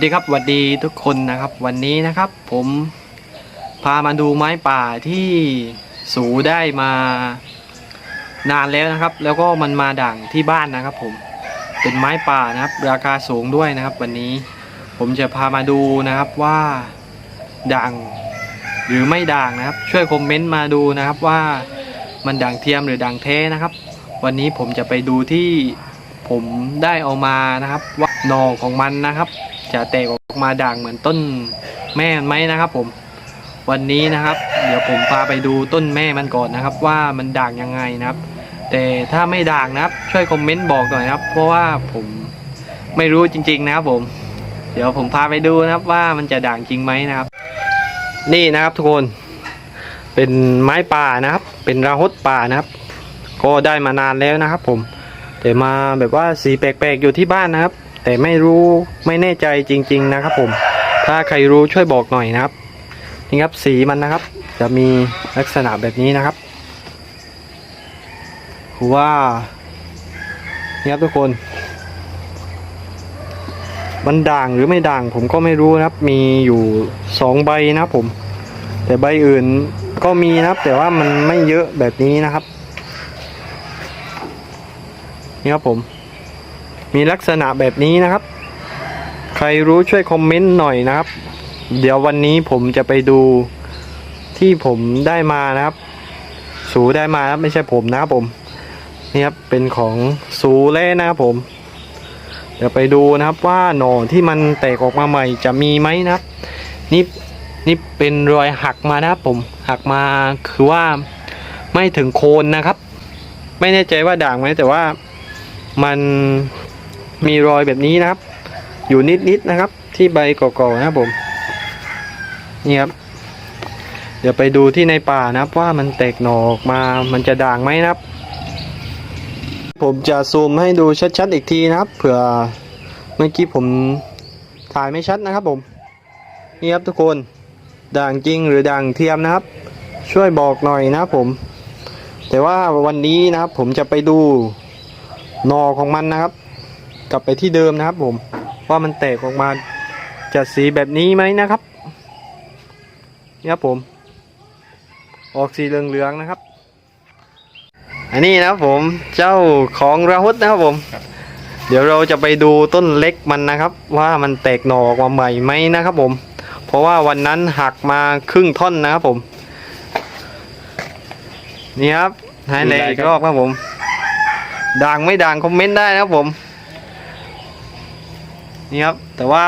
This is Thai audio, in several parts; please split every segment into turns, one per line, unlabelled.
วัสดีครับสวัสดีทุกคนนะครับวันนี้นะครับ ผมพามาดูไม้ป่าที่สูได้มานานแล้วนะครับ แล้วก็มันมาด่างที่บ้านนะครับ ผมเป็นไม้ป่านะครับ ราคาสูงด้วยนะครับ วันนี้ผมจะพามาดูนะครับว่าด่างหรือไม่ด่างนะครับ ช่วยคอมเมนต์มาดูนะครับว่ามันด่างเทียมหรือด่างแท้นะครับ วันนี้ผมจะไปดูที่ผมได้เอามานะครับว่าหน่อของมันนะครับ จะแตกออกมาด่างเหมือนต้นแม่ไหมนะครับผมวันนี้นะครับ เดี๋ยวผมพาไปดูต้นแม่มันก่อนนะครับ ว่ามันด่างยังไงนะครับ แต่ถ้าไม่ด่างนะครับ ช่วยคอมเมนต์บอกหน่อยนะครับ เพราะว่าผมไม่รู้จริง ๆ นะครับผม เดี๋ยวผมพาไปดูนะครับว่ามันจะด่างจริงไหมนะครับ นี่นะครับทุกคนเป็นไม้ป่านะครับ เป็นราหดป่านะครับ ก็ได้มานานแล้วนะครับ ผมแต่มาแบบว่าสีแปลกๆอยู่ที่บ้านนะครับ แต่ไม่รู้ไม่แน่ใจจริง ๆ นะครับ ผม ถ้าใครรู้ช่วยบอกหน่อยนะครับนี่ครับสีมันนะครับ จะมีลักษณะแบบนี้นะครับว่านี่ครับทุกคน มันด่างหรือไม่ด่างผมก็ไม่รู้นะครับ มีอยู่สองใบนะครับผม แต่ใบอื่นก็มีนะครับ แต่ว่ามันไม่เยอะแบบนี้นะครับ นี่ครับผม มีลักษณะแบบนี้นะครับ ใครรู้ช่วยคอมเมนต์หน่อยนะครับ เดี๋ยววันนี้ผมจะไปดูที่ผมได้มานะครับ สูได้มาครับไม่ใช่ผมนะครับผมนี่ครับเป็นของสูเล่นะครับผม เดี๋ยวไปดูนะครับว่าหน่อที่มันแตกออกมาใหม่จะมีไหมนะครับนี่นี่เป็นรอยหักมานะครับผมหักมาคือว่าไม่ถึงโคนนะครับ ไม่แน่ใจว่าด่างไหมแต่ว่ามัน มีรอยแบบนี้นะครับ อยู่นิดๆนะครับ ที่ใบก่อๆนะครับผมนี่ครับ เดี๋ยวไปดูที่ในป่านะครับว่ามันแตกหนอออกมามันจะด่างไหมนะครับ ผมจะซูมให้ดูชัดๆอีกทีนะครับเผื่อเมื่อกี้ผมถ่ายไม่ชัดนะครับผม นี่ครับทุกคนด่างจริงหรือด่างเทียมนะครับ ช่วยบอกหน่อยนะครับผม แต่ว่าวันนี้นะครับผมจะไปดูหนอของมันนะครับ กลับไปที่เดิมนะครับผม ว่ามันแตกออกมาจะสีแบบนี้ไหมนะครับนี่ครับผม ออกสีเหลืองๆนะครับ อันนี้นะครับผมเจ้าของราหุตนะครับผม เดี๋ยวเราจะไปดูต้นเล็กมันนะครับ ว่ามันแตกหน่อออกมาใหม่ไหมนะครับผม เพราะว่าวันนั้นหักมาครึ่งท่อนนะครับผม นี่ครับให้เลยอีกรอบครับผมด่างไม่ด่างคอมเมนต์ได้นะครับผม นี่ครับ แต่ว่า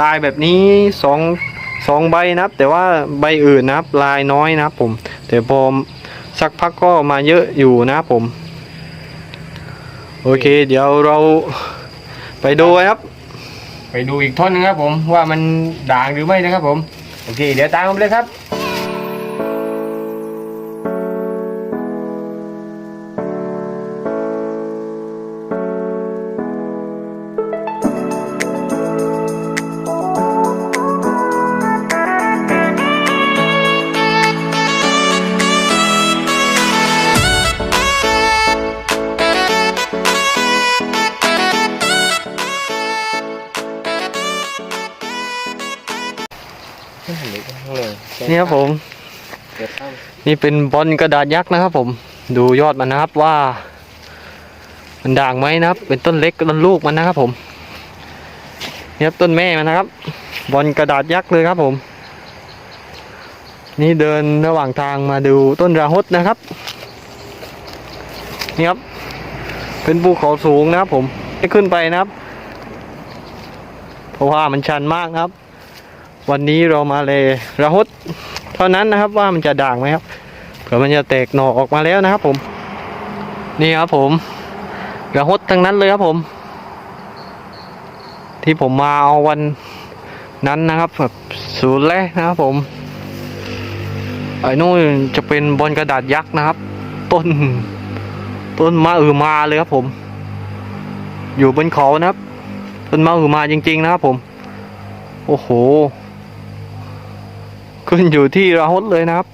ลายแบบนี้สองสองใบนะครับ แต่ว่าใบอื่นนะครับ ลายน้อยนะครับผมแต่พอสักพักก็มาเยอะอยู่นะครับผม โอเค เดี๋ยวเราไปดูครับ
ไปดูอีกท่อนนึงครับผมว่ามันด่างหรือไม่นะครับผม โอเค เดี๋ยวตามผมเลยครับ
นี่ครับผม นี่เป็นบอลกระดาษยักษ์นะครับ ผม ดูยอดมันนะครับว่า มันด่างไหมนะครับ เป็นต้นเล็กต้นลูกมันนะครับ ผมนี่ครับต้นแม่มันนะครับ บอลกระดาษยักษ์เลยครับ ผม นี่เดินระหว่างทางมาดูต้นราหุตนะครับนี่ครับ เป็นภูเขาสูงนะครับ ผมให้ขึ้นไปนะครับ เพราะว่ามันชันมากนะครับ วันนี้เรามาเลยระหดเท่านั้นนะครับว่ามันจะด่างไหมครับเผื่อมันจะแตกหน่อออกมาแล้วนะครับ ผม นี่ครับผมระหดทั้งนั้นเลยครับผม ที่ผมมาเอาวันนั้นนะครับแบบศูนย์แรกนะครับผมไอ้นู่นจะเป็นบอลกระดาษยักษ์นะครับ ต้น ต้นมะอือมาเลยครับผม อยู่บนเขานะครับต้นมะอือมาจริง ๆ นะครับผม โอ้โห ขึ้นอยู่ที่ราหดเลยนะครับ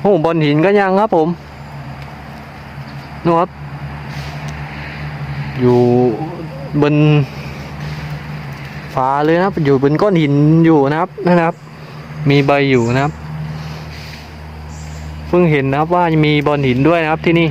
โอ้บนหินก็ยังครับผมนู่นครับ อยู่บนฝาเลยนะครับ อยู่บนก้อนหินอยู่นะครับนะครับ มีใบอยู่นะครับ เพิ่งเห็นนะครับว่ามีบอนหินด้วยนะครับที่นี่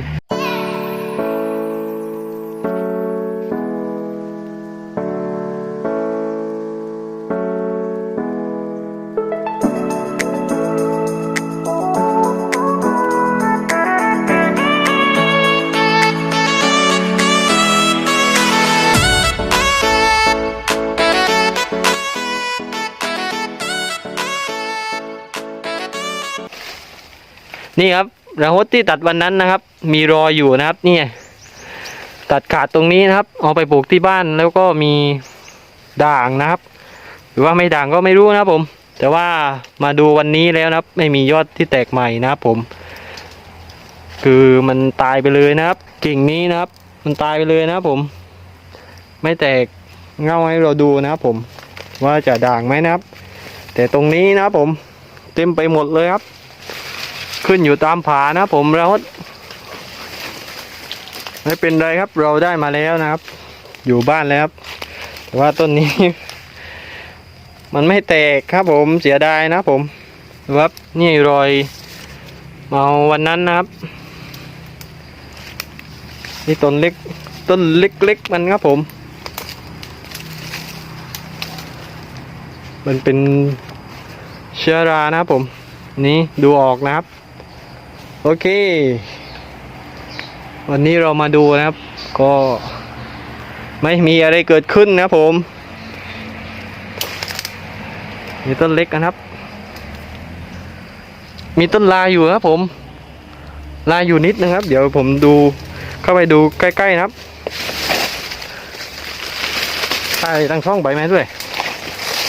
นี่ครับระหดที่ตัดวันนั้นนะครับ มีรอยอยู่นะครับนี่ตัดขาดตรงนี้นะครับ เอาไปปลูกที่บ้านแล้วก็มีด่างนะครับ หรือว่าไม่ด่างก็ไม่รู้นะผม แต่ว่ามาดูวันนี้แล้วนะครับ ไม่มียอดที่แตกใหม่นะครับผม คือมันตายไปเลยนะครับกิ่งนี้นะครับ มันตายไปเลยนะครับผม ไม่แตกเงาให้เราดูนะครับผม ว่าจะด่างไหมนะครับ แต่ตรงนี้นะครับผม เต็มไปหมดเลยครับ ขึ้นอยู่ตามผานะผมแล้วไม่เป็นไรครับ เราได้มาแล้วนะครับ อยู่บ้านแล้วครับ แต่ว่าต้นนี้ มันไม่แตกครับผมเสียดายนะผมครับนี่รอยเมาวันนั้นนะครับนี่ต้นเล็กต้นเล็กๆมันครับผม มันเป็นเชื้อรานะครับผม นี่ดูออกนะครับ โอเค วันนี้เรามาดูนะครับ ก็ไม่มีอะไรเกิดขึ้นนะผมมีต้นเล็กนะครับ มีต้นลายอยู่นะครับผม ลายอยู่นิดนึงครับ เดี๋ยวผมดูเข้าไปดูใกล้ๆนะครับใช่ตั้งช่องใบไม้ด้วย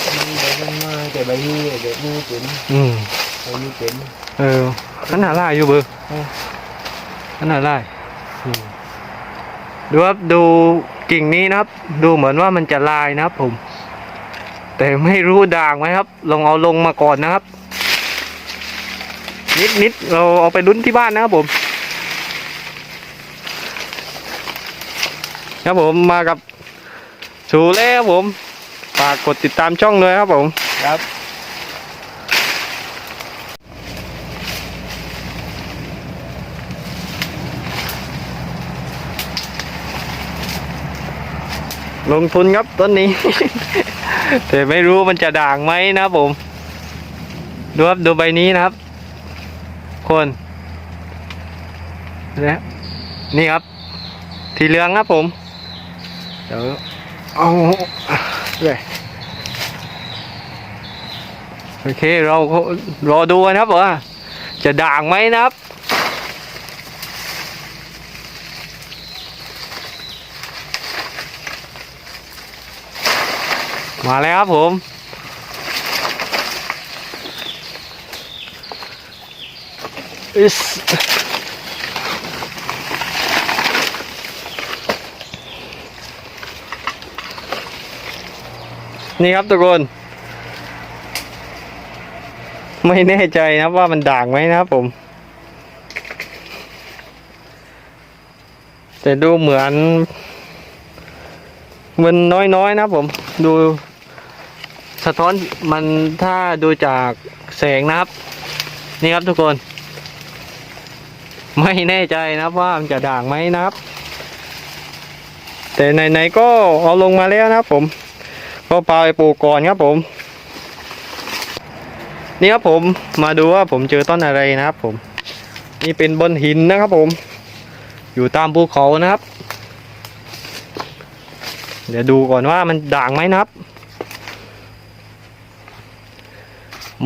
ใบมันมาแต่ใบนี้เด็กนี้เป็น
อืม
ใบนี้เป็น
เออ ขันหาลายอยู่เบอร์
เออ
ขันหาลายอืมดูครับดูกิ่งนี้นะครับ ดูเหมือนว่ามันจะลายนะครับ ผม แต่ไม่รู้ด่างไหมครับ ลองเอาลงมาก่อนนะครับ นิดนิดเราเอาไปลุ้นที่บ้านนะครับผม ครับผมมากับชูเล่ครับผมฝากกดติดตามช่องเลยครับผม
ครับ
ลงทุนครับต้นนี้ แต่ไม่รู้มันจะด่างไหมนะผมดูครับดูใบนี้นะครับ คนนะนี่ครับ ทีเหลืองครับผม เดี๋ยวเอาเลยโอเคเรารอดูกันครับว่าจะด่างไหมนะครับ มาแล้วครับผม อิสนี่ครับทุกคน ไม่แน่ใจนะครับว่ามันด่างไหมนะครับผม แต่ดูเหมือน มันน้อยๆนะครับผม ดู สะท้อนมันถ้าดูจากแสงนะครับ นี่ครับทุกคน ไม่แน่ใจนะครับว่ามันจะด่างไหมนะครับ แต่ไหนๆก็เอาลงมาแล้วนะครับผม ก็ปาไปปลูกก่อนครับผม นี่ครับผมมาดูว่าผมเจอต้นอะไรนะครับผม นี่เป็นบนหินนะครับผม อยู่ตามภูเขานะครับ เดี๋ยวดูก่อนว่ามันด่างไหมนะครับ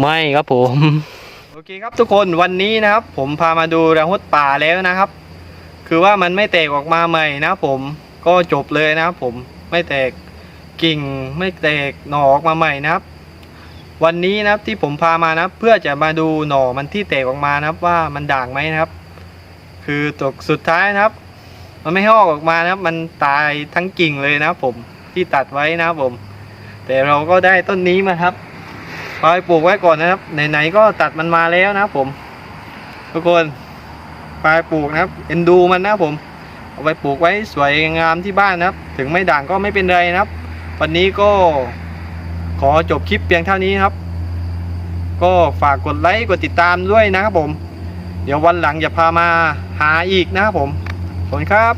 ไม่ครับผม โอเคครับทุกคนวันนี้นะครับ ผมพามาดูรังฮดป่าแล้วนะครับ คือว่ามันไม่แตกออกมาใหม่นะผมก็จบเลยนะครับผมไม่แตกกิ่งไม่แตกหน่อออกมาใหม่นะครับ วันนี้นะครับที่ผมพามานะเพื่อจะมาดูหน่อมันที่แตกออกมานะครับว่ามันด่างไหมนะครับ คือตกสุดท้ายนะครับ มันไม่หออกออกมานะครับ มันตายทั้งกิ่งเลยนะครับผมที่ตัดไว้นะครับผม แต่เราก็ได้ต้นนี้มาครับ ไปปลูกไว้ก่อนนะครับ ไหนๆก็ตัดมันมาแล้วนะผม ทุกคนไปปลูกนะครับ เอ็นดูมันนะผม เอาไปปลูกไว้สวยงามที่บ้านนะครับ ถึงไม่ด่างก็ไม่เป็นไรนะครับ วันนี้ก็ขอจบคลิปเพียงเท่านี้ครับ ก็ฝากกดไลค์กดติดตามด้วยนะครับผม เดี๋ยววันหลังจะพามาหาอีกนะครับผมขอบคุณครับ